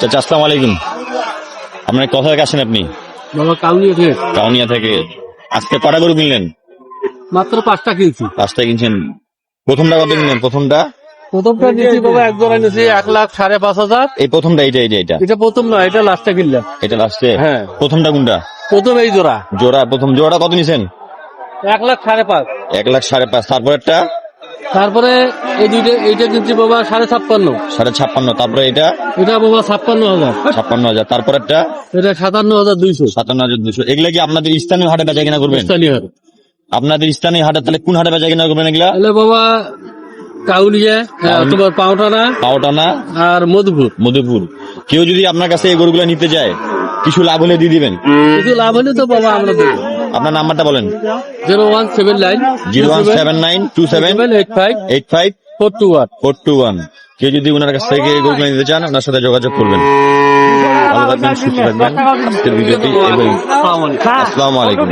চাচা আসসালামু আলাইকুম। আপনার কোথা থেকে আসেন আপনি কাউনিয়া থেকে। আজকে কটা গরু কিনলেন? মাত্র পাঁচটা কিনছি। পাঁচটা কিনছেন। প্রথমটা কত কিনলেন? প্রথমটা? প্রথমটা নিয়েছি বাবা এক জোড়া নিয়েছি এক লাখ সাড়ে পাঁচ হাজার। এই প্রথমটা এইটা এইটা এইটা? এটা প্রথম নয় এটা লাস্টটা কিনলাম। এটা লাস্টে হ্যাঁ। প্রথমটা কোনটা? প্রথম এই জোড়া। জোড়া প্রথম জোড়াটা কত নিছেন? এক লাখ সাড়ে পাঁচ। এক লাখ সাড়ে পাঁচ। তারপরেরটা? তারপরে এই দুইটা এইটা কিনছি বাবা সাড়ে ছাপ্পান্ন। সাড়ে ছাপ্পান্ন তারপরে এটা? এটা বাবা ছাপ্পান্ন হাজার। ছাপ্পান্ন হাজার তারপরেরটা? এটা সাতান্ন হাজার দুইশো। সাতান্ন হাজার দুশো এগুলা কি আপনাদের স্থানীয় হাটে বেচা কিনা করবেন? স্থানীয় হাট। আপনাদের স্থানীয় হাটে তাহলে কোন হাটে বেচা কিনা করবেন এগুলা? তাহলে বাবা কাউলিয়া হ্যাঁ, তোমার পাউটানা পাওটানা আর মধুপুর। মধুপুর। কেউ যদি আপনার কাছে এই গরুগুলো নিতে যায় কিছু লাভ হলে দিয়ে দিবেন? কিছু লাভ হলে তো বাবা আমরা দেবো। আপনার নাম্বারটা বলেন। Zero one seven nine zero one seven nine two seven eight five eight five four two one. Four two one কেউ যদি ওনার কাছ থেকে গুগল নিতে চান ওনার সাথে যোগাযোগ করবেন। ভালো থাকবেন সুস্থ থাকবেন। ভিডিওটি আসসালামু আলাইকুম।